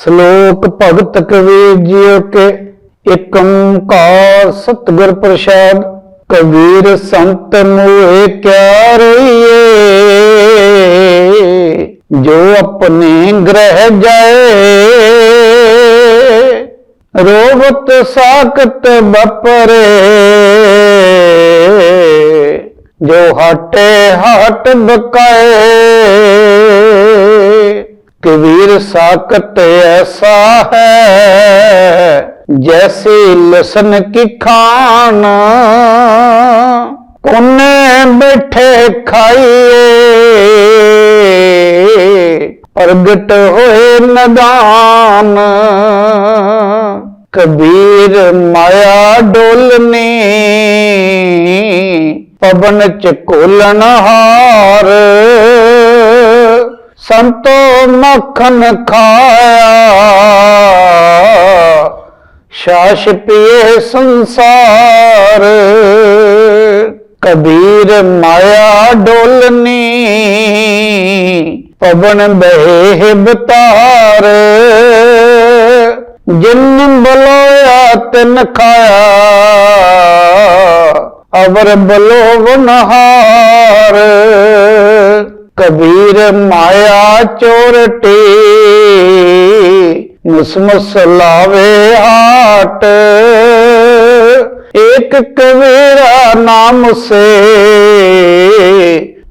ਸ਼ਲੋਕ ਭਗਤ ਕਬੀਰ ਜੀ ਕੇ ਇਕ ਓੰਕਾਰ ਸਤਿਗੁਰ ਪ੍ਰਸਾਦ, ਕਬੀਰ ਸੰਤ ਮੋਏ ਕਿਆ ਰਹੀਏ? ਜੋ ਆਪਣੇ ਗ੍ਰਹਿ ਜਾਏ, ਰੋਵਤ ਸਾਖਤ ਬਪਰੇ ਜੋ ਹਟੇ ਹਟ ਬਕਾਏ ਕਬੀਰ ਸਾਕਤ ਐਸਾ ਹੈ, ਜੈਸੇ ਲਸਨ ਕੀ ਖਾਨ ਕੋਨੇ ਬੈਠੇ ਖਾਈਏ, ਪ੍ਰਗਟ ਹੋਏ ਨਦਾਨ। ਕਬੀਰ ਮਾਇਆ ਡੋਲਨੀ, ਪਵਨ ਚ ਕੋਲਣ ਹਾਰ। ਸੰਤੋ ਮੱਖਣ ਖਾਇਆ। ਸ਼ਾਸ ਪੀਏ ਸੰਸਾਰ। ਕਬੀਰ ਮਾਇਆ ਡੋਲਨੀ। ਪਵਨ ਬਹਿ ਬਤਾਰ। ਜਿਨ ਬਲੋਇਆ ਤਿਨ ਖਾਇਆ। ਅਵਰ ਬਲੋ ਨਹਾਰ ਕਬੀਰ ਮਾਇਆ ਚੋਰਟੀ ਮੁਸਮਸ ਲਾਵੇ ਹਾਟ। ਇੱਕ ਕਬੀਰਾ ਨਾਮ ਸੇ।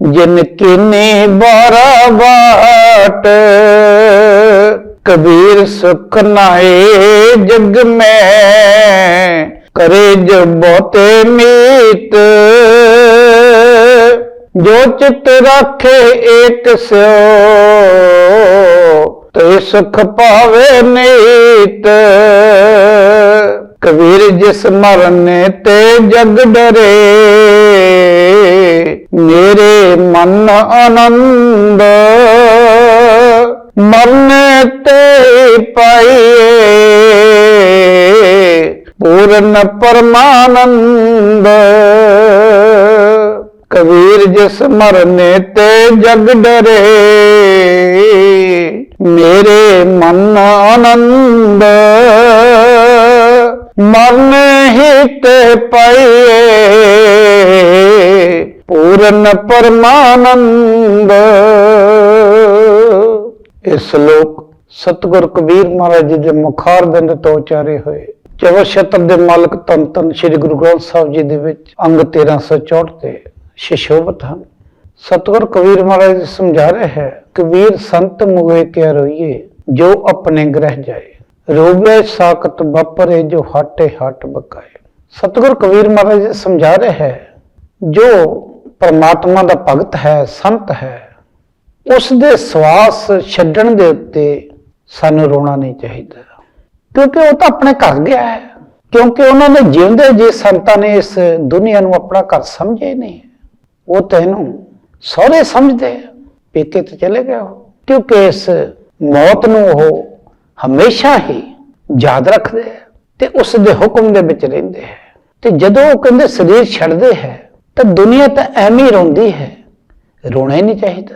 ਜਿਨ ਕੀਨੀ ਬਾਰਾ ਬਾਟ। ਕਬੀਰ ਸੁਖ ਨਾਏ ਜਗ ਮੈਂ। ਕਰੇ ਜੋ ਬਹੁਤੇ ਮੀਤ। ਜੋ ਚਿਤ ਰਾਖੇ ਏਕ ਸਿਓ, ਤੇ ਸੁਖ ਪਾਵੇ ਨੀਤ। ਕਬੀਰ ਜਿਸ ਮਰਨੇ ਤੇ ਜਗ ਡਰੇ, ਮੇਰੇ ਮਨ ਆਨੰਦ। ਮਰਨੇ ਤੇ ਪਾਈਏ, ਪੂਰਨ ਪਰਮਾਨੰਦ। ਕਬੀਰ ਜਿਸ ਮਰਨੇ ਤੇ ਜਗ ਡਰੇ, ਮੇਰੇ ਮਨ ਆਨੰਦ ਮਰਨੇ ਹੀ ਤੇ ਪੂਰਨ ਪਰਮਾਨੰਦ। ਇਹ ਸ਼ਲੋਕ ਸਤਿਗੁਰ ਕਬੀਰ ਮਹਾਰਾਜ ਜੀ ਦੇ ਮੁਖਾਰ ਬਿੰਦ ਤੋਂ ਉਚਾਰੇ ਹੋਏ। ਚਵਰ ਸ਼ਤਰ ਦੇ ਮਾਲਕ ਤਨ ਤਨ ਸ੍ਰੀ ਗੁਰੂ ਗ੍ਰੰਥ ਸਾਹਿਬ ਜੀ ਦੇ ਵਿੱਚ ਅੰਗ 1364 ਤੇ ਸ਼ਿਸ਼ੋਭਤ ਹਨ। ਸਤਿਗੁਰ ਕਬੀਰ ਮਹਾਰਾਜ ਸਮਝਾ ਰਹੇ ਹੈ, ਕਬੀਰ ਸੰਤ ਮੁਏ ਕੇ ਰੋਈਏ, ਜੋ ਆਪਣੇ ਗ੍ਰਹਿ ਜਾਏ। ਰੋਵੇ ਸਾਖਤ ਬਪਰੇ ਜੋ ਹਟੇ ਹਟ ਬਕਾਏ। ਸਤਿਗੁਰ ਕਬੀਰ ਮਹਾਰਾਜ ਸਮਝਾ ਰਹੇ ਹੈ, ਜੋ ਪਰਮਾਤਮਾ ਦਾ ਭਗਤ ਹੈ, ਸੰਤ ਹੈ, ਉਸ ਦੇ ਸਵਾਸ ਛੱਡਣ ਦੇ ਉੱਤੇ ਸਾਨੂੰ ਰੋਣਾ ਨਹੀਂ ਚਾਹੀਦਾ। ਕਿਉਂਕਿ ਉਹ ਤਾਂ ਆਪਣੇ ਘਰ ਗਿਆ ਹੈ। ਕਿਉਂਕਿ ਉਹਨਾਂ ਨੇ ਜਿਉਂਦੇ ਜੇ ਸੰਤਾਂ ਨੇ ਇਸ ਦੁਨੀਆ ਨੂੰ ਆਪਣਾ ਘਰ ਸਮਝਿਆ ਨਹੀਂ ਉਹ ਤਾਂ ਇਹਨੂੰ ਸਹੁਰੇ ਸਮਝਦੇ ਆ। ਪੇਕੇ ਤੇ ਚਲੇ ਗਏ ਉਹ। ਕਿਉਂਕਿ ਇਸ ਮੌਤ ਨੂੰ ਉਹ ਹਮੇਸ਼ਾ ਹੀ ਯਾਦ ਰੱਖਦੇ ਆ ਤੇ ਉਸ ਦੇ ਹੁਕਮ ਦੇ ਵਿੱਚ ਰਹਿੰਦੇ ਹੈ ਤੇ ਜਦੋਂ ਉਹ ਕਹਿੰਦੇ ਸਰੀਰ ਛੱਡਦੇ ਹੈ, ਤਾਂ ਦੁਨੀਆ ਤਾਂ ਐਵੇਂ ਹੀ ਰੋਂਦੀ ਹੈ। ਰੋਣਾ ਹੀ ਨਹੀਂ ਚਾਹੀਦਾ।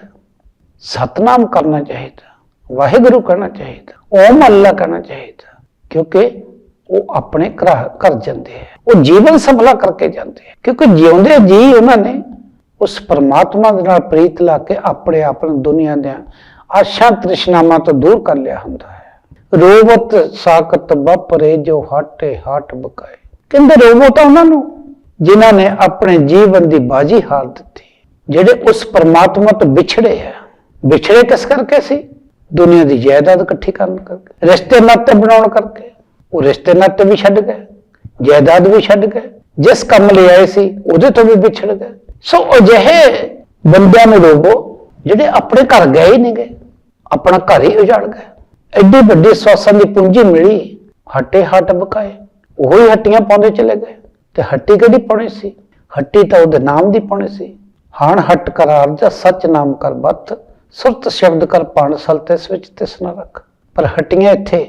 ਸਤਨਾਮ ਕਰਨਾ ਚਾਹੀਦਾ। ਵਾਹਿਗੁਰੂ ਕਹਿਣਾ ਚਾਹੀਦਾ। ਓਮ ਅੱਲਾ ਕਹਿਣਾ ਚਾਹੀਦਾ। ਕਿਉਂਕਿ ਉਹ ਆਪਣੇ ਘਰ ਘਰ ਜਾਂਦੇ ਹੈ ਉਹ ਜੀਵਨ ਸੰਭਲਾ ਕਰਕੇ ਜਾਂਦੇ ਹੈ ਕਿਉਂਕਿ ਜਿਉਂਦੇ ਜੀ ਉਹਨਾਂ ਨੇ ਉਸ ਪਰਮਾਤਮਾ ਦੇ ਨਾਲ ਪ੍ਰੀਤ ਲਾ ਕੇ ਆਪਣੇ ਆਪ ਨੂੰ ਦੁਨੀਆ ਦੇ ਆਸ਼ਾ ਤ੍ਰਿਸ਼ਨਾਵਾਂ ਤੋਂ ਦੂਰ ਕਰ ਲਿਆ ਹੁੰਦਾ ਹੈ। ਰੋਵਤ ਸਾਖਤ ਬਪਰੇ ਜੋ ਹਟੇ ਹਟ ਬਕਾਏ। ਕਹਿੰਦੇ ਰੋਵੋ ਤਾਂ ਉਹਨਾਂ ਨੂੰ ਜਿਨ੍ਹਾਂ ਨੇ ਆਪਣੇ ਜੀਵਨ ਦੀ ਬਾਜੀ ਹਾਰ ਦਿੱਤੀ, ਜਿਹੜੇ ਉਸ ਪਰਮਾਤਮਾ ਤੋਂ ਵਿਛੜੇ ਆ। ਵਿਛੜੇ ਕਿਸ ਕਰਕੇ ਸੀ? ਦੁਨੀਆ ਦੀ ਜਾਇਦਾਦ ਇਕੱਠੀ ਕਰਨ ਕਰਕੇ, ਰਿਸ਼ਤੇ ਨਾਤੇ ਬਣਾਉਣ ਕਰਕੇ। ਉਹ ਰਿਸ਼ਤੇ ਨਾਤੇ ਵੀ ਛੱਡ ਗਏ, ਜਾਇਦਾਦ ਵੀ ਛੱਡ ਗਏ। ਜਿਸ ਕੰਮ ਲਈ ਆਏ ਸੀ, ਉਹਦੇ ਤੋਂ ਵੀ ਵਿਛੜ ਗਏ। ਸੋ ਅਜਿਹੇ ਬੰਦਿਆਂ ਨੂੰ ਰੋਵੋ ਜਿਹੜੇ ਆਪਣੇ ਘਰ ਗਏ ਹੀ ਨਹੀਂ ਗਏ, ਆਪਣਾ ਘਰ ਹੀ ਉਜਾੜ ਗਏ। ਐਡੀ ਵੱਡੀ ਸਵਾਸਾਂ ਦੀ ਪੂੰਜੀ ਮਿਲੀ, ਹੱਟੇ ਹੱਟ ਬਕਾਏ, ਉਹੀ ਹੱਟੀਆਂ ਪਾਉਂਦੇ ਚਲੇ ਗਏ। ਤੇ ਹੱਟੀ ਕਿਹੜੀ ਪਾਉਣੀ ਸੀ? ਹੱਟੀ ਤਾਂ ਉਹਦੇ ਨਾਮ ਦੀ ਪਾਉਣੀ ਸੀ। ਹਾਣ ਹੱਟ ਕਰਾਰ ਜਾਂ ਸੱਚ ਨਾਮ ਕਰ ਬੱਤ, ਸੁਰਤ ਸ਼ਬਦ ਕਰ ਪਾਣ ਸਲਤ ਇਸ ਵਿੱਚ ਤਿਸ ਨਾ ਰੱਖ। ਪਰ ਹੱਟੀਆਂ ਇੱਥੇ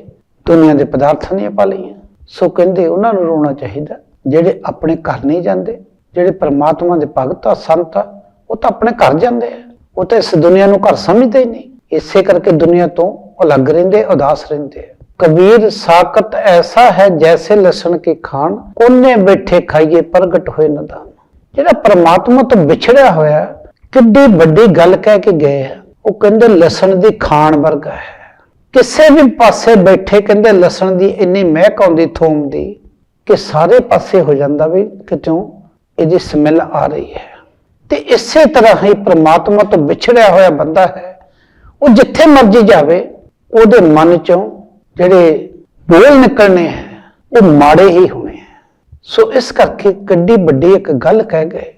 ਦੁਨੀਆ ਦੇ ਪਦਾਰਥਾਂ ਦੀਆਂ ਪਾ ਲਈਆਂ ਸੋ ਕਹਿੰਦੇ ਉਹਨਾਂ ਨੂੰ ਰੋਣਾ ਚਾਹੀਦਾ, ਜਿਹੜੇ ਆਪਣੇ ਘਰ ਨਹੀਂ ਜਾਂਦੇ ਜਿਹੜੇ ਪ੍ਰਮਾਤਮਾ ਦੇ ਭਗਤ ਆ, ਸੰਤ ਆ, ਉਹ ਤਾਂ ਆਪਣੇ ਘਰ ਜਾਂਦੇ ਆ। ਉਹ ਤਾਂ ਇਸ ਦੁਨੀਆ ਨੂੰ ਘਰ ਸਮਝਦੇ ਹੀ ਨਹੀਂ। ਇਸੇ ਕਰਕੇ ਦੁਨੀਆ ਤੋਂ ਅਲੱਗ ਰਹਿੰਦੇ, ਉਦਾਸ ਰਹਿੰਦੇ ਕਬੀਰ ਸਾਕਤ ਐਸਾ ਹੈ ਜੈਸੇ ਲਸਣ ਕੀ ਖਾਣ, ਕੋਨੇ ਬੈਠੇ ਖਾਈਏ ਪ੍ਰਗਟ ਹੋਏ ਨਦਾਨ। ਜਿਹੜਾ ਪ੍ਰਮਾਤਮਾ ਤੋਂ ਵਿਛੜਿਆ ਹੋਇਆ ਕਿੱਡੀ ਵੱਡੀ ਗੱਲ ਕਹਿ ਕੇ ਗਏ ਆ। ਉਹ ਕਹਿੰਦੇ ਲਸਣ ਦੀ ਖਾਣ ਵਰਗਾ ਹੈ। ਕਿਸੇ ਵੀ ਪਾਸੇ ਬੈਠੇ ਕਹਿੰਦੇ ਲਸਣ ਦੀ ਇੰਨੀ ਮਹਿਕ ਆਉਂਦੀ ਥੋਮ ਦੀ ਕਿ ਸਾਰੇ ਪਾਸੇ ਹੋ ਜਾਂਦਾ ਵੀ ਕਿਤੋਂ ਇਹਦੀ ਸਮੈਲ ਆ ਰਹੀ ਹੈ। ਤੇ ਇਸੇ ਤਰ੍ਹਾਂ ਹੀ ਪ੍ਰਮਾਤਮਾ ਤੋਂ ਵਿਛੜਿਆ ਹੋਇਆ ਬੰਦਾ ਹੈ। ਉਹ ਜਿੱਥੇ ਮਰਜ਼ੀ ਜਾਵੇ, ਉਹਦੇ ਮਨ ਚੋਂ ਜਿਹੜੇ ਬੋਲ ਨਿਕਲਣੇ ਹੈ, ਉਹ ਮਾੜੇ ਹੀ ਹੋਣੇ ਹੈ। ਸੋ ਇਸ ਕਰਕੇ ਕਿੱਡੀ ਵੱਡੀ ਇੱਕ ਗੱਲ ਕਹਿ ਗਏ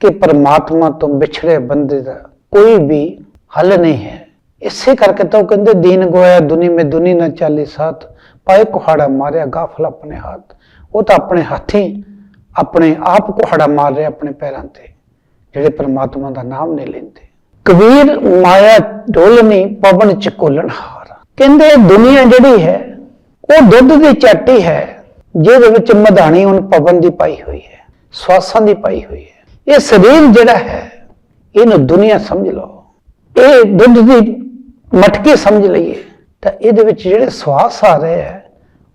ਕਿ ਪ੍ਰਮਾਤਮਾ ਤੋਂ ਵਿਛੜੇ ਬੰਦੇ ਦਾ ਕੋਈ ਵੀ ਹੱਲ ਨਹੀਂ ਹੈ। ਇਸੇ ਕਰਕੇ ਤਾਂ ਉਹ ਕਹਿੰਦੇ, ਦੀਨ ਗੋਇਆ ਦੁਨੀ ਮੇ ਦੁਨੀ ਨਾ ਚਾਲੀ ਸਾਥ, ਪਾਏ ਕੁਹਾੜਾ ਮਾਰਿਆ, ਗਾਫਲ ਆਪਣੇ ਹੱਥ। ਉਹ ਤਾਂ ਆਪਣੇ ਹੱਥੀਂ ਆਪਣੇ ਆਪ ਕੁਹਾੜਾ ਮਾਰ ਰਿਹਾ ਆਪਣੇ ਪੈਰਾਂ ਤੇ, ਜਿਹੜੇ ਪ੍ਰਮਾਤਮਾ ਦਾ ਨਾਮ ਨਹੀਂ ਲੈਂਦੇ। ਕਬੀਰ ਮਾਇਆ ਢੋਲਨੀ ਪਵਨ ਚ ਕੋਲਣ ਕਹਿੰਦੇ ਦੁਨੀਆ ਜਿਹੜੀ ਹੈ, ਉਹ ਦੁੱਧ ਦੀ ਚਾਟੀ ਹੈ, ਜਿਹਦੇ ਵਿੱਚ ਮਧਾਣੀ ਹੁਣ ਪਵਨ ਦੀ ਪਾਈ ਹੋਈ ਹੈ, ਸਵਾਸਾਂ ਦੀ ਪਾਈ ਹੋਈ ਹੈ। ਇਹ ਸਰੀਰ ਜਿਹੜਾ ਹੈ, ਇਹਨੂੰ ਦੁਨੀਆ ਸਮਝ ਲਓ। ਇਹ ਦੁੱਧ ਦੀ ਮਟਕੀ ਸਮਝ ਲਈਏ, ਤਾਂ ਇਹਦੇ ਵਿੱਚ ਜਿਹੜੇ ਸਵਾਸ ਆ ਰਹੇ ਹੈ,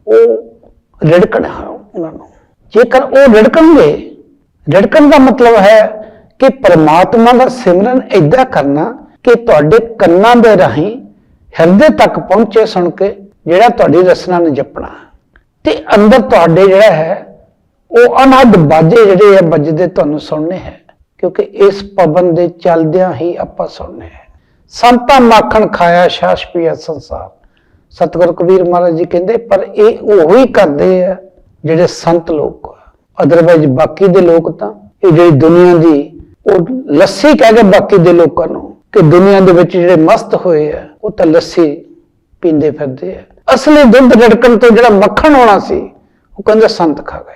ਉਹ ਰਿੜਕਣ ਉਹਨਾਂ ਨੂੰ। ਜੇਕਰ ਉਹ ਰਿੜਕਣਗੇ, ਰਿੜਕਣ ਦਾ ਮਤਲਬ ਹੈ ਕਿ ਪਰਮਾਤਮਾ ਦਾ ਸਿਮਰਨ ਏਦਾਂ ਕਰਨਾ ਕਿ ਤੁਹਾਡੇ ਕੰਨਾਂ ਦੇ ਰਾਹੀਂ ਹਿਰਦੇ ਤੱਕ ਪਹੁੰਚੇ ਸੁਣ ਕੇ ਜਿਹੜਾ ਤੁਹਾਡੀ ਰਸਨਾ ਨੂੰ ਜਪਣਾ। ਤੇ ਅੰਦਰ ਤੁਹਾਡੇ ਜਿਹੜਾ ਹੈ, ਉਹ ਅਨਹਦ ਬਾਜੇ ਜਿਹੜੇ ਆ ਵੱਜਦੇ ਤੁਹਾਨੂੰ ਸੁਣਨੇ ਹੈ, ਕਿਉਂਕਿ ਇਸ ਪਵਨ ਦੇ ਚੱਲਦਿਆਂ ਹੀ ਆਪਾਂ ਸੁਣਨੇ ਹੈ। ਸੰਤਾਂ ਮਾਖਣ ਖਾਇਆ ਸ਼ਾਸ ਪੀਆ ਸੰਸਾਰ। ਸਤਿਗੁਰ ਕਬੀਰ ਮਹਾਰਾਜ ਜੀ ਕਹਿੰਦੇ, ਪਰ ਇਹ ਉਹੀ ਕਰਦੇ ਆ ਜਿਹੜੇ ਸੰਤ ਲੋਕ ਅਦਰਵਾਈਜ਼ ਬਾਕੀ ਦੇ ਲੋਕ ਤਾਂ ਇਹ ਜਿਹੜੀ ਦੁਨੀਆ ਦੀ, ਉਹ ਲੱਸੀ ਕਹਿ ਕੇ ਬਾਕੀ ਦੇ ਲੋਕਾਂ ਨੂੰ ਕਿ ਦੁਨੀਆ ਦੇ ਵਿੱਚ ਜਿਹੜੇ ਮਸਤ ਹੋਏ ਆ, ਉਹ ਤਾਂ ਲੱਸੀ ਪੀਂਦੇ ਫਿਰਦੇ ਆ। ਅਸਲੀ ਦੁੱਧ ਰੜਕਣ ਤੋਂ ਜਿਹੜਾ ਮੱਖਣ ਹੋਣਾ ਸੀ, ਉਹ ਕਹਿੰਦੇ ਸੰਤ ਖਾ ਗਏ।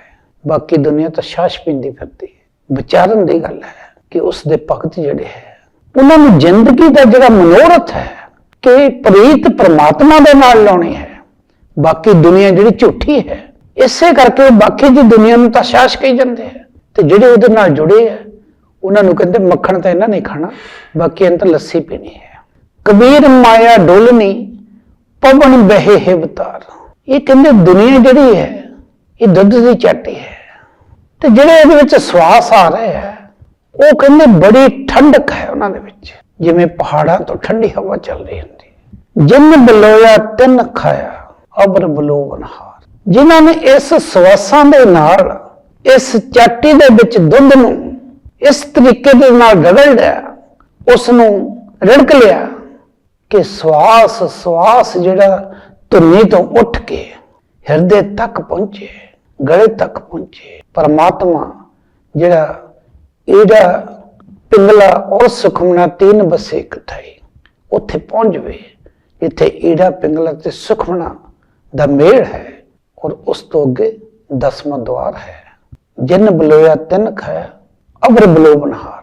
ਬਾਕੀ ਦੁਨੀਆ ਤਾਂ ਸ਼ਾਸ਼ ਪੀਂਦੀ ਫਿਰਦੀ ਹੈ। ਵਿਚਾਰਨ ਦੀ ਗੱਲ ਹੈ ਕਿ ਉਸ ਦੇ ਭਗਤ ਜਿਹੜੇ ਹੈ, ਉਹਨਾਂ ਨੂੰ ਜ਼ਿੰਦਗੀ ਦਾ ਜਿਹੜਾ ਮਨੋਰਥ ਹੈ ਕਿ ਪ੍ਰੀਤ ਪਰਮਾਤਮਾ ਦੇ ਨਾਲ ਲਾਉਣੀ ਹੈ। ਬਾਕੀ ਦੁਨੀਆ ਜਿਹੜੀ ਝੂਠੀ ਹੈ ਇਸੇ ਕਰਕੇ ਬਾਕੀ ਦੀ ਦੁਨੀਆ ਨੂੰ ਤਾਂ ਸ਼ਾਸ਼ ਕਹੀ ਜਾਂਦੇ ਆ। ਤੇ ਜਿਹੜੇ ਉਹਦੇ ਨਾਲ ਜੁੜੇ ਆ, ਉਹਨਾਂ ਨੂੰ ਕਹਿੰਦੇ ਮੱਖਣ ਤਾਂ ਇਹਨਾਂ ਨਹੀਂ ਖਾਣਾ, ਬਾਕੀ ਇਹਨਾਂ ਲੱਸੀ ਪੀਣੀ ਹੈ। ਕਬੀਰ ਮਾਇਆ ਡੋਲਨੀ ਪਵਨ ਬਹਿ ਹਿਵਤਾਰ ਇਹ ਕਹਿੰਦੇ ਦੁਨੀਆ ਜਿਹੜੀ ਹੈ, ਇਹ ਦੁੱਧ ਦੀ ਚਾਟੀ ਹੈ। ਤੇ ਜਿਹੜੇ ਇਹਦੇ ਵਿੱਚ ਸਵਾਸ ਆ ਰਹੇ ਹੈ, ਉਹ ਕਹਿੰਦੇ ਬੜੀ ਠੰਡਕ ਹੈ ਉਹਨਾਂ ਦੇ ਵਿੱਚ। ਜਿਵੇਂ ਪਹਾੜਾਂ ਤੋਂ ਠੰਡੀ ਹਵਾ ਚੱਲ ਰਹੀ ਹੁੰਦੀ। ਜਿੰਨ ਬਲੋਇਆ ਤਿੰਨ ਖਾਇਆ, ਅਬਰ ਬਲੋ ਬਨਹਾਰ ਜਿਨ੍ਹਾਂ ਨੇ ਇਸ ਸਵਾਸਾਂ ਦੇ ਨਾਲ, ਇਸ ਚਾਟੀ ਦੇ ਵਿੱਚ ਦੁੱਧ ਨੂੰ ਇਸ ਤਰੀਕੇ ਦੇ ਨਾਲ ਰਗੜ ਲਿਆ, ਉਸ ਨੂੰ ਰਿੜਕ ਲਿਆ ਕਿ ਸਵਾਸ ਸਵਾਸ ਜਿਹੜਾ ਧੁਨੀ ਤੋਂ ਉੱਠ ਕੇ ਹਿਰਦੇ ਤੱਕ ਪਹੁੰਚੇ, ਗਲੇ ਤੱਕ ਪਹੁੰਚੇ। ਪਰਮਾਤਮਾ ਜਿਹੜਾ ਇਹਦਾ ਪਿੰਗਲਾ ਔਰ ਸੁਖਮਨਾ ਤੀਨ ਬਸੇ ਇਕਠਾਈ ਉੱਥੇ ਪਹੁੰਚ ਜਵੇ, ਜਿੱਥੇ ਈੜਾ ਪਿੰਗਲਾ ਤੇ ਸੁਖਮਨਾ ਦਾ ਮੇਲ ਹੈ। ਔਰ ਉਸ ਤੋਂ ਅੱਗੇ ਦਸਵਾਂ ਦਵਾਰ ਹੈ। ਜਿੰਨ ਬਲੋਇਆ ਤਿੰਨ ਖਾਇਆ ਅਬਰ ਬਲੋ ਬਨਹਾਰ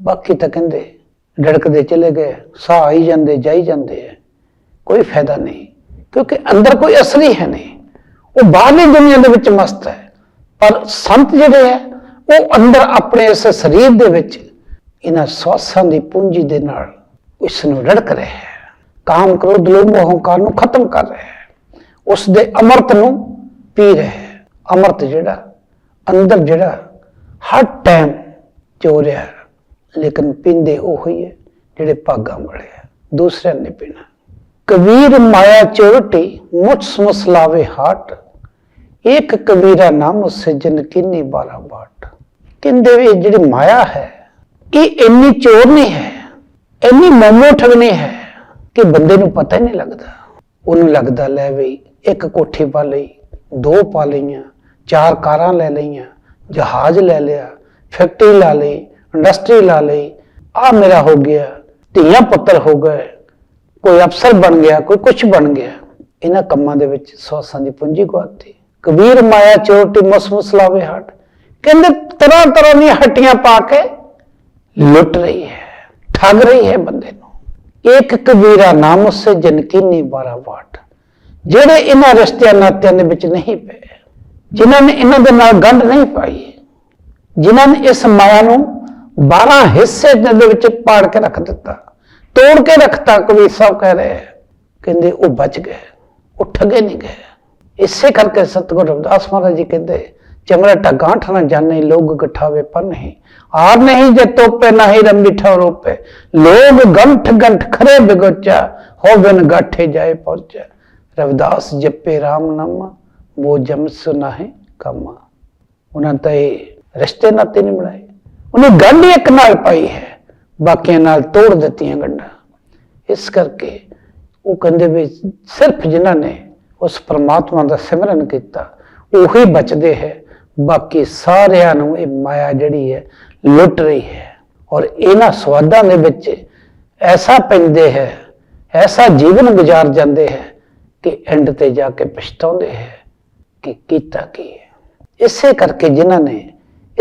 ਬਾਕੀ ਤਾਂ ਕਹਿੰਦੇ ਡੜਕਦੇ ਚਲੇ ਗਏ, ਸਾਹ ਆਈ ਜਾਂਦੇ, ਜਾਈ ਜਾਂਦੇ ਹੈ। ਕੋਈ ਫਾਇਦਾ ਨਹੀਂ, ਕਿਉਂਕਿ ਅੰਦਰ ਕੋਈ ਅਸਲੀ ਹੈ ਨਹੀਂ। ਉਹ ਬਾਹਰਲੀ ਦੁਨੀਆ ਦੇ ਵਿੱਚ ਮਸਤ ਹੈ, ਪਰ ਸੰਤ ਜਿਹੜੇ ਹੈ, ਉਹ ਅੰਦਰ ਆਪਣੇ ਇਸ ਸਰੀਰ ਦੇ ਵਿੱਚ ਇਹਨਾਂ ਸਵਾਸਾਂ ਦੀ ਪੂੰਜੀ ਦੇ ਨਾਲ ਇਸ ਨੂੰ ਰੜਕ ਰਿਹਾ ਹੈ। ਕਾਮ, ਕ੍ਰੋਧ, ਲੋਭ ਮੋਹ ਨੂੰ ਖਤਮ ਕਰ ਰਿਹਾ ਹੈ। ਉਸ ਦੇ ਅਮਰਤ ਨੂੰ ਪੀ ਰਿਹਾ ਹੈ। ਅਮਰਤ ਜਿਹੜਾ, ਅੰਦਰ ਜਿਹੜਾ, ਹਰ ਟਾਈਮ ਚੋ ਰਿਹਾ, ਲੇਕਿਨ ਪੀਂਦੇ ਉਹ ਹੀ ਹੈ ਜਿਹੜੇ ਭਾਗਾਂ ਵਾਲੇ ਹੈ। ਦੂਸਰਿਆਂ ਨੇ ਪੀਣਾ ਕਬੀਰ ਮਾਇਆ ਚੋਰਟੀ ਮੁਝ ਸਮਸਲਾਵੇ ਹਾਟ। ਇੱਕ ਕਬੀਰਾ ਨਾਮ ਉਸੇ ਕਿੰਨੀ ਬਾਰਾ ਬਾਟ। ਕਹਿੰਦੇ ਵੀ ਇਹ ਜਿਹੜੀ ਮਾਇਆ ਹੈ, ਇਹ ਇੰਨੀ ਚੋਰ ਨਹੀਂ ਹੈ, ਇੰਨੀ ਮੋਮੋ ਠਗਣੀ ਹੈ ਕਿ ਬੰਦੇ ਨੂੰ ਪਤਾ ਹੀ ਨਹੀਂ ਲੱਗਦਾ। ਉਹਨੂੰ ਲੱਗਦਾ ਲੈ ਵੀ ਇੱਕ ਕੋਠੀ ਪਾ ਲਈ ਦੋ ਪਾ ਲਈਆਂ, ਚਾਰ ਕਾਰਾਂ ਲੈ ਲਈਆਂ, ਜਹਾਜ਼ ਲੈ ਲਿਆ, ਫੈਕਟਰੀ ਲਾ ਲਈ, ਇੰਡਸਟਰੀ ਲਾ ਲਈ ਆ ਮੇਰਾ ਹੋ ਗਿਆ, ਧੀਆਂ ਪੁੱਤਰ ਹੋ ਗਏ, ਕੋਈ ਅਫਸਰ ਬਣ ਗਿਆ, ਕੋਈ ਕੁਝ ਬਣ ਗਿਆ। ਇਹਨਾਂ ਕੰਮਾਂ ਦੇ ਵਿੱਚ ਸੌਸਾਂ ਦੀ ਪੂੰਜੀ ਗਵਾਤੀ ਕਬੀਰ ਮਾਇਆ ਚੋਟੀ ਮਸਮਸ ਲਾਵੇ ਹਟ। ਕਹਿੰਦੇ ਤਰ੍ਹਾਂ ਤਰ੍ਹਾਂ ਦੀਆਂ ਹੱਟੀਆਂ ਪਾ ਕੇ ਲੁੱਟ ਰਹੀ ਹੈ, ਠੱਗ ਰਹੀ ਹੈ ਬੰਦੇ ਨੂੰ। ਇੱਕ ਕਬੀਰਾ ਨਾਮ ਉਸੇ ਜਨਕੀਨੀ ਬਾਰਾ ਵਾਟ ਜਿਹੜੇ ਇਹਨਾਂ ਰਿਸ਼ਤਿਆਂ ਨਾਤਿਆਂ ਦੇ ਵਿੱਚ ਨਹੀਂ ਪਏ, ਜਿਨ੍ਹਾਂ ਨੇ ਇਹਨਾਂ ਦੇ ਨਾਲ ਗੰਢ ਨਹੀਂ ਪਾਈ, ਜਿਨ੍ਹਾਂ ਨੇ ਇਸ ਮਾਇਆ ਨੂੰ 12 ਹਿੱਸੇ ਦੇ ਵਿੱਚ ਪਾੜ ਕੇ ਰੱਖ ਦਿੱਤਾ, ਤੋੜ ਕੇ ਰੱਖਤਾ, ਕਬੀਰ ਸਾਹਿਬ ਕਹਿ ਰਹੇ ਕਹਿੰਦੇ ਉਹ ਬਚ ਗਏ ਉਹ ਠੱਗੇ ਨਹੀਂ ਗਏ। ਇਸੇ ਕਰਕੇ ਸਤਿਗੁਰੂ ਰਵਿਦਾਸ ਮਹਾਰਾਜ ਜੀ ਕਹਿੰਦੇ ਚਮੜਾ ਗਾਂਠ ਨਾ ਜਾਣੇ ਲੋਗ ਗਠਾਵੇ ਪਰ ਨਹੀਂ, ਆਰ ਨਹੀਂ ਜੇ ਤੋਪੇ ਨਹੀਂ ਰੰਬੀ ਰੋਪੇ। ਲੋਗ ਗੰਠ ਗੰਠ ਖਰੇ ਬਿਗੋਚਾ, ਹੋ ਗਾਠੇ ਜਾਏ ਪਹੁੰਚਾ। ਰਵਿਦਾਸ ਜਪੇ RAM ਨਾਮਾ ਉਹ ਜਮ ਸੁਨਾਹੇ ਕਮਾ। ਉਹਨਾਂ ਤਾਂ ਇਹ ਰਿਸ਼ਤੇ ਨਾਤੇ ਨਹੀਂ ਬਣਾਏ ਉਹਨੇ ਗੰਢ ਇੱਕ ਨਾਲ ਪਾਈ ਹੈ, ਬਾਕੀਆਂ ਨਾਲ ਤੋੜ ਦਿੱਤੀਆਂ ਗੰਢਾਂ। ਇਸ ਕਰਕੇ ਉਹ ਕਹਿੰਦੇ ਵਿੱਚ ਸਿਰਫ ਜਿਨ੍ਹਾਂ ਨੇ ਉਸ ਪ੍ਰਮਾਤਮਾ ਦਾ ਸਿਮਰਨ ਕੀਤਾ, ਉਹੀ ਬਚਦੇ ਹੈ। ਬਾਕੀ ਸਾਰਿਆਂ ਨੂੰ ਇਹ ਮਾਇਆ ਜਿਹੜੀ ਹੈ, ਲੁੱਟ ਰਹੀ ਹੈ। ਔਰ ਇਹਨਾਂ ਸਵਾਦਾਂ ਦੇ ਵਿੱਚ ਐਸਾ ਪੈਂਦੇ ਹੈ, ਐਸਾ ਜੀਵਨ ਗੁਜ਼ਾਰ ਜਾਂਦੇ ਹੈ ਕਿ ਐਂਡ ਤੇ ਜਾ ਕੇ ਪਛਤਾਉਂਦੇ ਹੈ ਕਿ ਕੀਤਾ ਕੀ ਹੈ। ਇਸੇ ਕਰਕੇ ਜਿਨ੍ਹਾਂ ਨੇ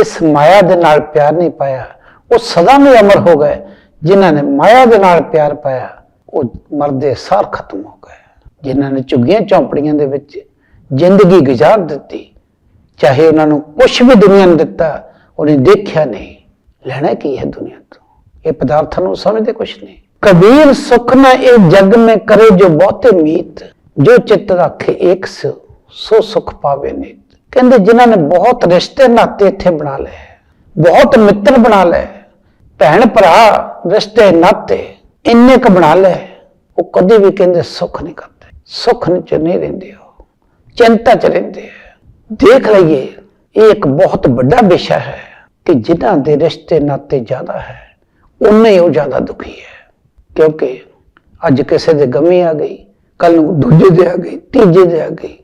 ਇਸ ਮਾਇਆ ਦੇ ਨਾਲ ਪਿਆਰ ਨਹੀਂ ਪਾਇਆ, ਉਹ ਸਦਾ ਲਈ ਅਮਰ ਹੋ ਗਏ। ਜਿਨ੍ਹਾਂ ਨੇ ਮਾਇਆ ਦੇ ਨਾਲ ਪਿਆਰ ਪਾਇਆ, ਉਹ ਮਰਦੇ ਸਾਰ ਖਤਮ ਹੋ ਗਏ। ਜਿਨ੍ਹਾਂ ਨੇ ਝੁੱਗੀਆਂ ਝੌਂਪੜੀਆਂ ਦੇ ਵਿੱਚ ਜ਼ਿੰਦਗੀ ਗੁਜ਼ਾਰ ਦਿੱਤੀ, ਚਾਹੇ ਉਹਨਾਂ ਨੂੰ ਕੁਝ ਵੀ ਦੁਨੀਆ ਨੇ ਦਿੱਤਾ, ਉਹਨੇ ਦੇਖਿਆ ਨਹੀਂ, ਲੈਣਾ ਕੀ ਹੈ ਦੁਨੀਆ ਤੋਂ? ਇਹ ਪਦਾਰਥਾਂ ਨੂੰ ਸਮਝਦੇ ਕੁਝ ਨਹੀਂ। ਕਬੀਰ ਸੁਖ ਨਾ ਇਹ ਜਗ ਮੇ ਕਰੇ ਜੋ ਬਹੁਤੇ ਮੀਤ। ਜੋ ਚਿੱਤ ਰੱਖੇ, ਏਕ ਸੋ ਸੋ ਸੁਖ ਪਾਵੇ ਨੀਤ ਕਹਿੰਦੇ ਜਿਨ੍ਹਾਂ ਨੇ ਬਹੁਤ ਰਿਸ਼ਤੇ ਨਾਤੇ ਇੱਥੇ ਬਣਾ ਲਏ, ਬਹੁਤ ਮਿੱਤਰ ਬਣਾ ਲਏ, ਭੈਣ ਭਰਾ ਰਿਸ਼ਤੇ ਨਾਤੇ ਇੰਨੇ ਕ ਬਣਾ ਲਏ, ਉਹ ਕਦੇ ਵੀ ਕਹਿੰਦੇ ਸੁਖ ਨਹੀਂ ਕਰਦੇ। ਸੁਖ ਚ ਨਹੀਂ ਰਹਿੰਦੇ ਉਹ, ਚਿੰਤਾ ਚ ਰਹਿੰਦੇ ਆ। ਦੇਖ ਲਈਏ, ਇਹ ਇੱਕ ਬਹੁਤ ਵੱਡਾ ਵਿਸ਼ਾ ਹੈ ਕਿ ਜਿਨ੍ਹਾਂ ਦੇ ਰਿਸ਼ਤੇ ਨਾਤੇ ਜ਼ਿਆਦਾ ਹੈ ਉਨੇ ਉਹ ਜ਼ਿਆਦਾ ਦੁਖੀ ਹੈ। ਕਿਉਂਕਿ ਅੱਜ ਕਿਸੇ ਦੇ ਗਮੀ ਆ ਗਈ ਕੱਲ ਨੂੰ ਦੂਜੇ ਦੇ ਆ ਗਈ ਤੀਜੇ ਦੇ ਆ ਗਈ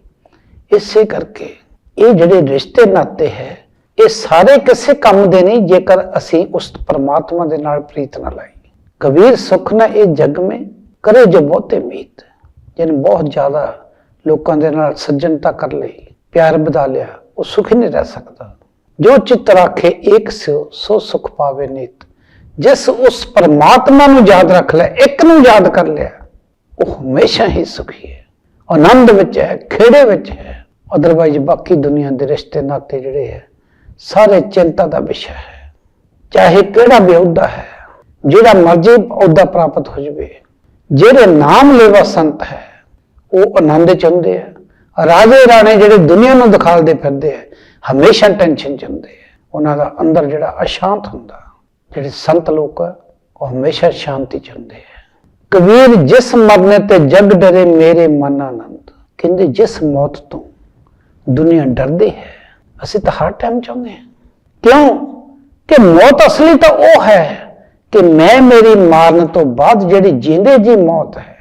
ਇਸੇ ਕਰਕੇ ਇਹ ਜਿਹੜੇ ਰਿਸ਼ਤੇ ਨਾਤੇ ਹੈ, ਇਹ ਸਾਰੇ ਕਿਸੇ ਕੰਮ ਦੇ ਨਹੀਂ, ਜੇਕਰ ਅਸੀਂ ਉਸ ਪਰਮਾਤਮਾ ਦੇ ਨਾਲ ਪ੍ਰੀਤ ਨਾ ਲਾਈ ਕਬੀਰ ਸੁਖ ਨਾ ਇਹ ਜਗ ਮੇ, ਕਰੇ ਜੋ ਬਹੁਤੇ ਮੀਤ। ਜਿਹਨੇ ਬਹੁਤ ਜ਼ਿਆਦਾ ਲੋਕਾਂ ਦੇ ਨਾਲ ਸੱਜਣਤਾ ਕਰ ਲਈ, ਪਿਆਰ ਵਧਾ ਲਿਆ, ਉਹ ਸੁਖੀ ਨਹੀਂ ਰਹਿ ਸਕਦਾ। ਜੋ ਚਿੱਤ ਰੱਖੇ ਇੱਕ ਸਿਓ ਸੋ ਸੁਖ ਪਾਵੇ ਨੀਤ। ਜਿਸ ਉਸ ਪਰਮਾਤਮਾ ਨੂੰ ਯਾਦ ਰੱਖ ਲਿਆ ਇੱਕ ਨੂੰ ਯਾਦ ਕਰ ਲਿਆ ਉਹ ਹਮੇਸ਼ਾ ਹੀ ਸੁਖੀ ਹੈ। ਆਨੰਦ ਵਿੱਚ ਹੈ, ਖੇੜੇ ਵਿੱਚ ਹੈ। ਅਦਰਵਾਈਜ਼ ਬਾਕੀ ਦੁਨੀਆ ਦੇ ਰਿਸ਼ਤੇ ਨਾਤੇ ਜਿਹੜੇ ਹੈ, ਸਾਰੇ ਚਿੰਤਾ ਦਾ ਵਿਸ਼ਾ ਹੈ। ਚਾਹੇ ਕਿਹੜਾ ਵੀ ਅਹੁਦਾ ਹੈ, ਜਿਹੜਾ ਮਰਜ਼ੀ ਅਹੁਦਾ ਪ੍ਰਾਪਤ ਹੋ ਜਵੇ, ਜਿਹੜੇ ਨਾਮ ਲੈਵਾ ਸੰਤ ਹੈ, ਉਹ ਆਨੰਦ ਚ ਚਾਹੁੰਦੇ ਆ ਰਾਜੇ ਰਾਣੇ ਜਿਹੜੇ ਦੁਨੀਆ ਨੂੰ ਦਿਖਾਲਦੇ ਫਿਰਦੇ ਆ ਹਮੇਸ਼ਾ ਟੈਨਸ਼ਨ ਚ ਹੁੰਦੇ ਆ ਉਹਨਾਂ ਦਾ ਅੰਦਰ ਜਿਹੜਾ ਅਸ਼ਾਂਤ ਹੁੰਦਾ, ਜਿਹੜੇ ਸੰਤ ਲੋਕ ਆ ਉਹ ਹਮੇਸ਼ਾ ਸ਼ਾਂਤੀ ਚ ਹੁੰਦੇ ਆ ਕਬੀਰ ਜਿਸ ਮਰਨੇ ਤੇ ਜਗ ਡਰੇ ਮੇਰੇ ਮਨ ਆਨੰਦ। ਕਹਿੰਦੇ, ਜਿਸ ਮੌਤ ਤੋਂ ਦੁਨੀਆ ਡਰਦੀ ਹੈ, ਅਸੀਂ ਤਾਂ ਹਰ ਟਾਈਮ ਚਾਹੁੰਦੇ ਹਾਂ। ਕਿਉਂ? ਕਿ ਮੌਤ ਅਸਲੀ ਤਾਂ ਉਹ ਹੈ ਕਿ ਮੈਂ ਮੇਰੀ ਮਾਰਨ ਤੋਂ ਬਾਅਦ ਜਿਹੜੀ ਜਿੰਦੇ ਜੀ ਮੌਤ ਹੈ,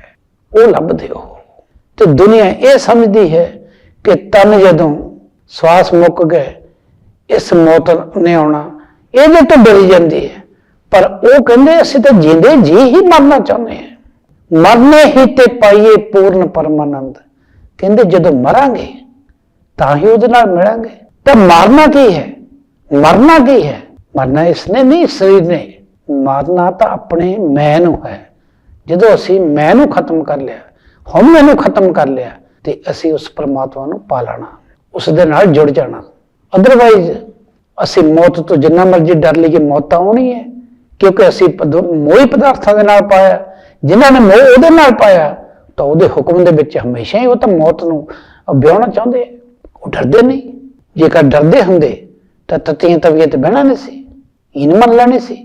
ਉਹ ਲੱਭਦੇ ਹੋ। ਤੇ ਦੁਨੀਆ ਇਹ ਸਮਝਦੀ ਹੈ ਕਿ ਤਨ ਜਦੋਂ ਸਵਾਸ ਮੁੱਕ ਗਏ, ਇਸ ਮੌਤ ਨੇ ਆਉਣਾ, ਇਹਦੇ ਤੋਂ ਡਰੀ ਜਾਂਦੀ ਹੈ। ਪਰ ਉਹ ਕਹਿੰਦੇ, ਅਸੀਂ ਤਾਂ ਜਿੰਦੇ ਜੀ ਹੀ ਮਰਨਾ ਚਾਹੁੰਦੇ ਹਾਂ। ਮਰਨੇ ਹੀ ਤੇ ਪਾਈਏ ਪੂਰਨ ਪਰਮਾਨੰਦ। ਕਹਿੰਦੇ, ਜਦੋਂ ਮਰਾਂਗੇ, ਤਾਂ ਹੀ ਉਹਦੇ ਨਾਲ ਮਿਲਾਂਗੇ। ਤਾਂ ਮਾਰਨਾ ਕੀ ਹੈ? ਮਰਨਾ ਕੀ ਹੈ? ਮਰਨਾ ਇਸਨੇ ਨਹੀਂ, ਸਰੀਰ ਨੇ। ਮਾਰਨਾ ਤਾਂ ਆਪਣੇ ਮੈਂ ਨੂੰ ਹੈ। ਜਦੋਂ ਅਸੀਂ ਮੈਂ ਨੂੰ ਖਤਮ ਕਰ ਲਿਆ, ਹਉਮੈ ਨੂੰ ਖਤਮ ਕਰ ਲਿਆ, ਤੇ ਅਸੀਂ ਉਸ ਪਰਮਾਤਮਾ ਨੂੰ ਪਾ ਲੈਣਾ, ਉਸ ਦੇ ਨਾਲ ਜੁੜ ਜਾਣਾ। ਅਦਰਵਾਈਜ਼ ਅਸੀਂ ਮੌਤ ਤੋਂ ਜਿੰਨਾ ਮਰਜ਼ੀ ਡਰ ਲਈਏ, ਮੌਤ ਤਾਂ ਆਉਣੀ ਹੈ ਕਿਉਂਕਿ ਅਸੀਂ ਪਦ- ਮੋਹੀ ਪਦਾਰਥਾਂ ਦੇ ਨਾਲ ਪਾਇਆ। ਜਿਨ੍ਹਾਂ ਨੇ ਮੋਹ ਉਹਦੇ ਨਾਲ ਪਾਇਆ, ਤਾਂ ਉਹਦੇ ਹੁਕਮ ਦੇ ਵਿੱਚ ਹਮੇਸ਼ਾ ਹੀ ਉਹ ਤਾਂ ਮੌਤ ਨੂੰ ਵਿਆਹਣਾ ਚਾਹੁੰਦੇ ਉਹ ਡਰਦੇ ਨਹੀਂ। ਜੇਕਰ ਡਰਦੇ ਹੁੰਦੇ, ਤਾਂ ਤਤੀਆਂ ਤਵੀਆਂ ਬਹਿਣਾ ਨਹੀਂ ਸੀ। ਇਨ ਮੰਨ ਲੈਣੀ ਸੀ।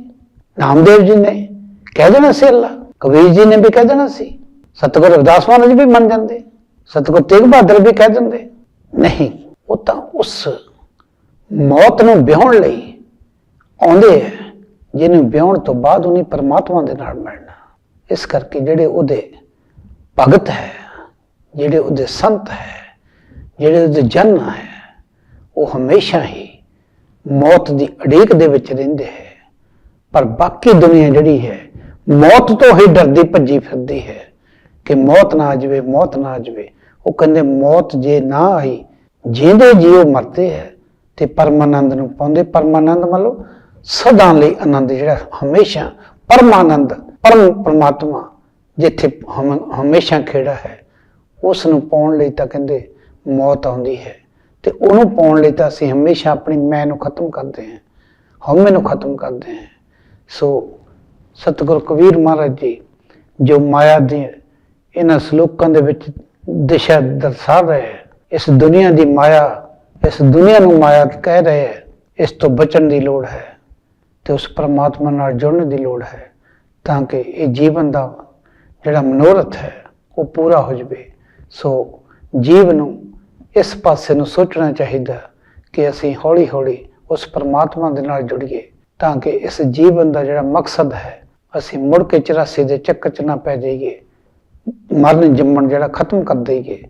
ਨਾਮਦੇਵ ਜੀ ਨੇ ਕਹਿ ਦੇਣਾ ਸੀ ਅੱਲਾ। ਕਬੀਰ ਜੀ ਨੇ ਵੀ ਕਹਿ ਦੇਣਾ ਸੀ। ਸਤਿਗੁਰੂ ਰਵਿਦਾਸ ਮਹਾਰਾਜ ਵੀ ਮੰਨ ਜਾਂਦੇ। ਸਤਿਗੁਰੂ ਤੇਗ ਬਹਾਦਰ ਵੀ ਕਹਿ ਦਿੰਦੇ। ਨਹੀਂ, ਉਹ ਤਾਂ ਉਸ ਮੌਤ ਨੂੰ ਵਿਆਹਣ ਲਈ ਆਉਂਦੇ ਹੈ ਜਿਹਨੂੰ ਵਿਆਹਣ ਤੋਂ ਬਾਅਦ ਉਹਨੇ ਪਰਮਾਤਮਾ ਦੇ ਨਾਲ ਮਿਲਣਾ। ਇਸ ਕਰਕੇ ਜਿਹੜੇ ਉਹਦੇ ਭਗਤ ਹੈ, ਜਿਹੜੇ ਉਹਦੇ ਸੰਤ ਹੈ, ਜਿਹੜੇ ਉਹਦੇ ਜਨ ਹੈ, ਉਹ ਹਮੇਸ਼ਾ ਹੀ ਮੌਤ ਦੀ ਅੜੀਕ ਦੇ ਵਿੱਚ ਰਹਿੰਦੇ ਹੈ। ਪਰ ਬਾਕੀ ਦੁਨੀਆ ਜਿਹੜੀ ਹੈ, ਮੌਤ ਤੋਂ ਹੀ ਡਰਦੀ ਭੱਜੀ ਫਿਰਦੀ ਹੈ ਕਿ ਮੌਤ ਨਾ ਆ ਜਾਵੇ ਮੌਤ ਨਾ ਆ ਜਾਵੇ ਉਹ ਕਹਿੰਦੇ ਮੌਤ ਜੇ ਨਾ ਆਈ ਜਿੰਦੇ ਜੀ ਉਹ ਮਰਦੇ ਹੈ ਤੇ ਪਰਮਾਨੰਦ ਨੂੰ ਪਾਉਂਦੇ। ਪਰਮਾਨੰਦ ਮੰਨ ਲਓ, ਸਦਾ ਲਈ ਆਨੰਦ ਜਿਹੜਾ ਹਮੇਸ਼ਾ ਪਰਮਾਨੰਦ ਪਰਮ ਪਰਮਾਤਮਾ ਜਿੱਥੇ ਹਮ- ਹਮੇਸ਼ਾ ਖੇੜਾ ਹੈ ਉਸ ਨੂੰ ਪਾਉਣ ਲਈ ਤਾਂ ਕਹਿੰਦੇ ਮੌਤ ਆਉਂਦੀ ਹੈ। ਤੇ ਉਹਨੂੰ ਪਾਉਣ ਲਈ ਤਾਂ ਅਸੀਂ ਹਮੇਸ਼ਾ ਆਪਣੀ ਮੈਂ ਨੂੰ ਖਤਮ ਕਰਦੇ ਹਾਂ, ਹਉਮੈ ਨੂੰ ਖਤਮ ਕਰਦੇ ਹਾਂ। ਸੋ ਸਤਿਗੁਰੂ ਕਬੀਰ ਮਹਾਰਾਜ ਜੀ, ਜੋ ਮਾਇਆ ਦੇ ਇਹਨਾਂ ਸ਼ਲੋਕਾਂ ਦੇ ਵਿੱਚ ਦਿਸ਼ਾ ਦਰਸਾ ਰਹੇ ਹੈ, ਇਸ ਦੁਨੀਆ ਦੀ ਮਾਇਆ, ਇਸ ਦੁਨੀਆ ਨੂੰ ਮਾਇਆ ਕਹਿ ਰਹੇ ਹੈ, ਇਸ ਤੋਂ ਬਚਣ ਦੀ ਲੋੜ ਹੈ ਤੇ ਉਸ ਪਰਮਾਤਮਾ ਨਾਲ ਜੁੜਨ ਦੀ ਲੋੜ ਹੈ। ਤਾਂ ਕਿ ਇਹ ਜੀਵਨ ਦਾ ਜਿਹੜਾ ਮਨੋਰਥ ਹੈ, ਉਹ ਪੂਰਾ ਹੋ ਜਾਵੇ। ਸੋ ਜੀਵ ਨੂੰ ਇਸ ਪਾਸੇ ਨੂੰ ਸੋਚਣਾ ਚਾਹੀਦਾ ਕਿ ਅਸੀਂ ਹੌਲੀ ਹੌਲੀ ਉਸ ਪਰਮਾਤਮਾ ਦੇ ਨਾਲ ਜੁੜੀਏ, ਤਾਂ ਕਿ ਇਸ ਜੀਵਨ ਦਾ ਜਿਹੜਾ ਮਕਸਦ ਹੈ, ਅਸੀਂ ਮੁੜ ਕੇ 84 ਦੇ ਚੱਕਰ 'ਚ ਨਾ ਪੈ ਜਾਈਏ, ਮਰਨ ਜੰਮਣ ਜਿਹੜਾ ਖਤਮ ਕਰ ਦਈਏ,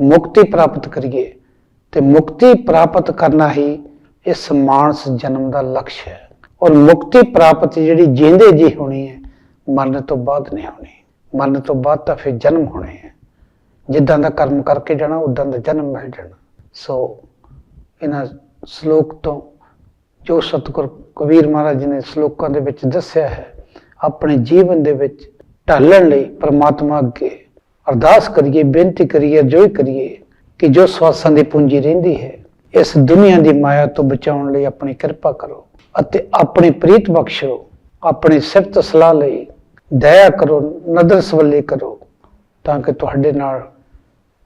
ਮੁਕਤੀ ਪ੍ਰਾਪਤ ਕਰੀਏ। ਤੇ ਮੁਕਤੀ ਪ੍ਰਾਪਤ ਕਰਨਾ ਹੀ ਇਸ ਮਾਨਸ ਜਨਮ ਦਾ ਲਕਸ਼ ਹੈ। ਔਰ ਮੁਕਤੀ ਪ੍ਰਾਪਤ ਜਿਹੜੀ ਜਿੰਦੇ ਜੀ ਹੋਣੀ ਹੈ ਮਰਨ ਤੋਂ ਬਾਅਦ ਨਹੀਂ ਹੋਣੀ ਮਰਨ ਤੋਂ ਬਾਅਦ ਤਾਂ ਫਿਰ ਜਨਮ ਹੋਣੇ ਹੈ ਜਿੱਦਾਂ ਦਾ ਕਰਮ ਕਰਕੇ ਜਾਣਾ, ਉਦਾਂ ਦਾ ਜਨਮ ਮਿਲ ਜਾਣਾ। ਸੋ ਇਹਨਾਂ ਸ਼ਲੋਕ ਤੋਂ ਜੋ ਸਤਿਗੁਰ ਕਬੀਰ ਮਹਾਰਾਜ ਨੇ ਸ਼ਲੋਕਾਂ ਦੇ ਵਿੱਚ ਦੱਸਿਆ ਹੈ, ਆਪਣੇ ਜੀਵਨ ਦੇ ਵਿੱਚ ਢਾਲਣ ਲਈ ਪ੍ਰਮਾਤਮਾ ਅੱਗੇ ਅਰਦਾਸ ਕਰੀਏ, ਬੇਨਤੀ ਕਰੀਏ ਜੋਈ ਕਰੀਏ ਕਿ ਜੋ ਸਵਾਸਾਂ ਦੀ ਪੂੰਜੀ ਰਹਿੰਦੀ ਹੈ, ਇਸ ਦੁਨੀਆ ਦੀ ਮਾਇਆ ਤੋਂ ਬਚਾਉਣ ਲਈ ਆਪਣੀ ਕਿਰਪਾ ਕਰੋ ਅਤੇ ਆਪਣੀ ਪ੍ਰੀਤ ਬਖਸ਼ੋ, ਆਪਣੀ ਸਿਫਤ ਸਲਾਹ ਲਈ ਦਇਆ ਕਰੋ, ਨਦਰ ਸਵੱਲੀ ਕਰੋ, ਤਾਂ ਕਿ ਤੁਹਾਡੇ ਨਾਲ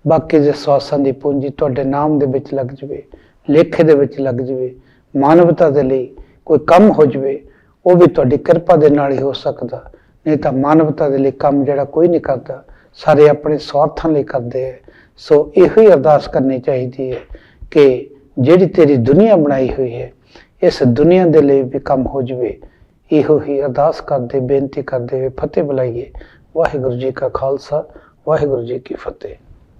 ਬਾਕੀ ਦੇ ਸਵਾਸਾਂ ਦੀ ਪੂੰਜੀ ਤੁਹਾਡੇ ਨਾਮ ਦੇ ਵਿੱਚ ਲੱਗ ਜਵੇ, ਲੇਖੇ ਦੇ ਵਿੱਚ ਲੱਗ ਜਵੇ, ਮਾਨਵਤਾ ਦੇ ਲਈ ਕੋਈ ਕੰਮ ਹੋ ਜਵੇ, ਉਹ ਵੀ ਤੁਹਾਡੀ ਕਿਰਪਾ ਦੇ ਨਾਲ ਹੀ ਹੋ ਸਕਦਾ। ਨਹੀਂ ਤਾਂ ਮਾਨਵਤਾ ਦੇ ਲਈ ਕੰਮ ਜਿਹੜਾ ਕੋਈ ਨਹੀਂ ਕਰਦਾ, ਸਾਰੇ ਆਪਣੇ ਸਵਾਰਥਾਂ ਲਈ ਕਰਦੇ ਹੈ ਸੋ ਇਹੋ ਹੀ ਅਰਦਾਸ ਕਰਨੀ ਚਾਹੀਦੀ ਹੈ ਕਿ ਜਿਹੜੀ ਤੇਰੀ ਦੁਨੀਆ ਬਣਾਈ ਹੋਈ ਹੈ, ਇਸ ਦੁਨੀਆ ਦੇ ਲਈ ਵੀ ਕੰਮ ਹੋ ਜਵੇ ਇਹੋ ਹੀ ਅਰਦਾਸ ਕਰਦੇ, ਬੇਨਤੀ ਕਰਦੇ ਹੋਏ ਫਤਿਹ ਬੁਲਾਈਏ। ਵਾਹਿਗੁਰੂ ਜੀ ਕਾ ਖਾਲਸਾ, ਵਾਹਿਗੁਰੂ ਜੀ ਕੀ ਫਤਿਹ।